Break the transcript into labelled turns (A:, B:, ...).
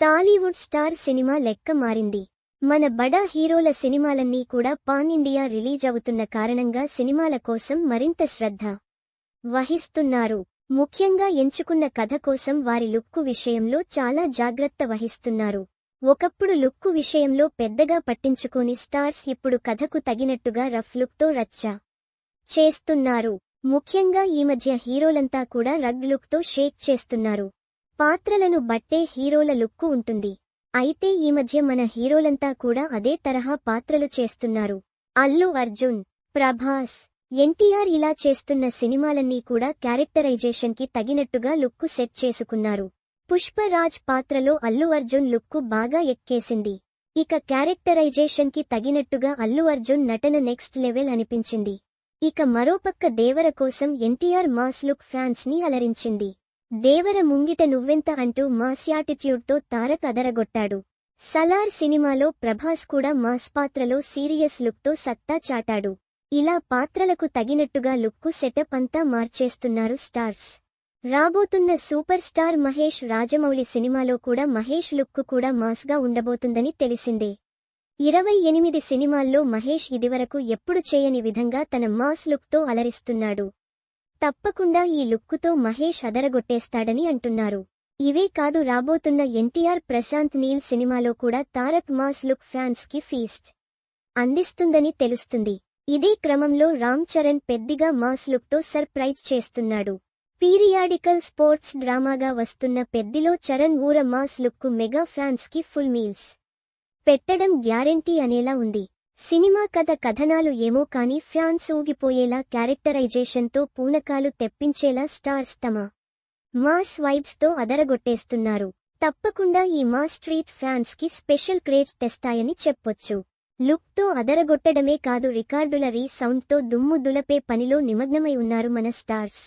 A: Tollywood star cinema లెక్క మారింది. మన బడా హీరోల సినిమాలన్నీ కూడా పాన్ ఇండియా రిలీజ్ అవుతున్న కారణంగా సినిమాల కోసం మరింత శ్రద్ధ వహిస్తున్నారు. ముఖ్యంగా ఎంచుకున్న కథ కోసం వారి లుక్కు విషయంలో చాలా జాగ్రత్త వహిస్తున్నారు. ఒకప్పుడు లుక్కు విషయంలో పెద్దగా పట్టించుకోని స్టార్స్ ఇప్పుడు కథకు తగినట్టుగా రఫ్ లుక్తో రచ్చ చేస్తున్నారు. ముఖ్యంగా ఈ మధ్య హీరోలంతా కూడా రగ్ లుక్తో షేక్ చేస్తున్నారు. పాత్రలను బట్టే హీరోల లుక్కు ఉంటుంది. అయితే ఈ మధ్య మన హీరోలంతా కూడా అదే తరహా పాత్రలు చేస్తున్నారు. అల్లు అర్జున్ ప్రభాస్ ఎన్టీఆర్ ఇలా చేస్తున్న సినిమాలన్నీ కూడా క్యారెక్టరైజేషన్కి తగినట్టుగా లుక్కు సెట్ చేసుకున్నారు. పుష్పరాజ్ పాత్రలో అల్లు అర్జున్ లుక్కు బాగా ఎక్కేసింది. ఇక క్యారెక్టరైజేషన్కి తగినట్టుగా అల్లు అర్జున్ నటన నెక్స్ట్ లెవెల్ అనిపించింది. ఇక మరోపక్క దేవర కోసం ఎన్టీఆర్ మాస్ లుక్ ఫ్యాన్స్ని అలరించింది. దేవర ముంగిట నువ్వెంత అంటూ మాస్ యాటిట్యూడ్తో తారక్ అదరగొట్టాడు సలార్ సినిమాలో ప్రభాస్ కూడా మాస్ పాత్రలో సీరియస్ లుక్తో సత్తా చాటాడు. ఇలా పాత్రలకు తగినట్టుగా లుక్కు సెటప్ అంతా మార్చేస్తున్నారు స్టార్స్. రాబోతున్న సూపర్ స్టార్ మహేష్ రాజమౌళి సినిమాలో కూడా మహేష్ లుక్కు కూడా మాస్గా ఉండబోతుందని తెలిసిందే. ఇరవై ఎనిమిది సినిమాల్లో మహేష్ ఇదివరకు ఎప్పుడు చేయని విధంగా తన మాస్ లుక్తో అలరిస్తున్నాడు. తప్పకుండా ఈ లుక్కుతో మహేష్ అదరగొట్టేస్తాడని అంటున్నారు. ఇవే కాదు రాబోతున్న ఎన్టీఆర్ ప్రశాంత్ నీల్ సినిమాలో కూడా తారక్ మాస్ లుక్ ఫ్యాన్స్కి ఫీస్ట్ అందిస్తుందని తెలుస్తుంది. ఇదే క్రమంలో రామ్ చరణ్ పెద్దిగా మాస్ లుక్తో సర్ప్రైజ్ చేస్తున్నాడు. పీరియాడికల్ స్పోర్ట్స్ డ్రామాగా వస్తున్న పెద్దిలో చరణ్ ఊర మాస్ లుక్కు మెగా ఫ్యాన్స్కి ఫుల్ మీల్స్ పెట్టడం గ్యారెంటీ అనేలా ఉంది. సినిమా కథ కథనాలు ఏమో కాని ఫ్యాన్స్ ఊగిపోయేలా క్యారెక్టరైజేషన్తో పూనకాలు తెప్పించేలా స్టార్స్ తమ మాస్ వైబ్స్తో అదరగొట్టేస్తున్నారు. తప్పకుండా ఈ మా స్ట్రీట్ ఫ్యాన్స్కి స్పెషల్ క్రేజ్ తెస్తాయని చెప్పొచ్చు. లుక్తో అదరగొట్టడమే కాదు రికార్డుల రీ సౌండ్తో దుమ్ము దులపే పనిలో నిమగ్నమై ఉన్నారు మన స్టార్స్.